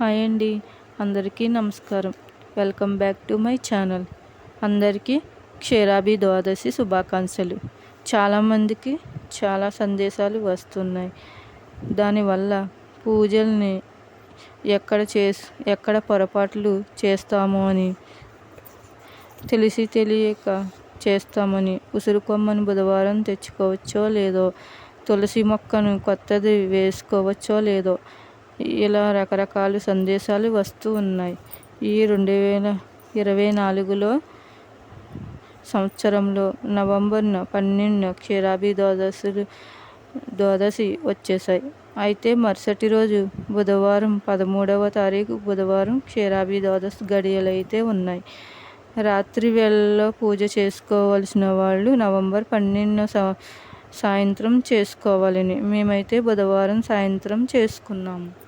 Hi అండి. అందరికీ నమస్కారం. Welcome back to my channel. అందరికీ క్షీరాభి ద్వాదశి శుభాకాంక్షలు. చాలామందికి చాలా సందేశాలు వస్తున్నాయి. దానివల్ల పూజల్ని ఎక్కడ చేసి ఎక్కడ పొరపాట్లు చేస్తామో అని తెలిసి తెలియక చేస్తామని ఉసురుకొమ్మని బుధవారం తెచ్చుకోవచ్చో లేదో తులసి మొక్కను కొత్తది వేసుకోవచ్చో లేదో ఇలా రకరకాల సందేశాలు వస్తూ ఉన్నాయి. ఈ రెండు వేల ఇరవై నాలుగులో సంవత్సరంలో నవంబర్న పన్నెండున క్షీరాభి ద్వాదశులు ద్వాదశి వచ్చేసాయి అయితే మరుసటి రోజు బుధవారం పదమూడవ తారీఖు బుధవారం క్షీరాభి ద్వాదశి గడియలు అయితే ఉన్నాయి. రాత్రి వేళల్లో పూజ చేసుకోవలసిన వాళ్ళు నవంబర్ పన్నెండున సాయంత్రం చేసుకోవాలని మేమైతే బుధవారం సాయంత్రం చేసుకున్నాము.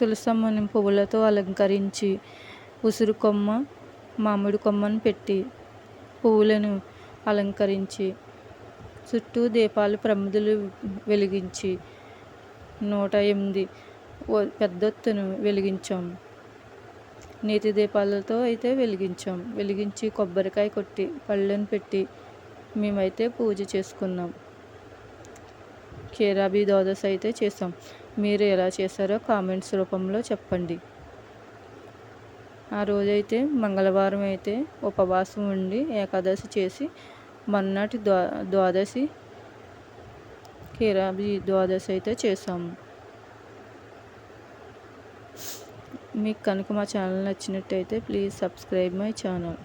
తులసమ్మని పువ్వులతో అలంకరించి ఉసురు కొమ్మ మామిడి కొమ్మను పెట్టి పువ్వులను అలంకరించి చుట్టూ దీపాలు ప్రమిదలు వెలిగించి నూట ఎనిమిది పెద్దొత్తును వెలిగించాం. నీతి దీపాలతో అయితే వెలిగించాం. వెలిగించి కొబ్బరికాయ కొట్టి పళ్ళను పెట్టి మేమైతే పూజ చేసుకున్నాం. క్షీరాబి ద్వాదశ అయితే చేసాం మీరు ఎలా చేశారో కామెంట్స్ రూపంలో చెప్పండి. ఆ రోజైతే మంగళవారం అయితే ఉపవాసం ఉండి ఏకాదశి చేసి మొన్నటి ద్వా ద్వాదశి క్షీరాబి ద్వాదశి అయితే చేసాము మీకు కనుక మా ఛానల్ నచ్చినట్టయితే ప్లీజ్ సబ్స్క్రైబ్ మై ఛానల్.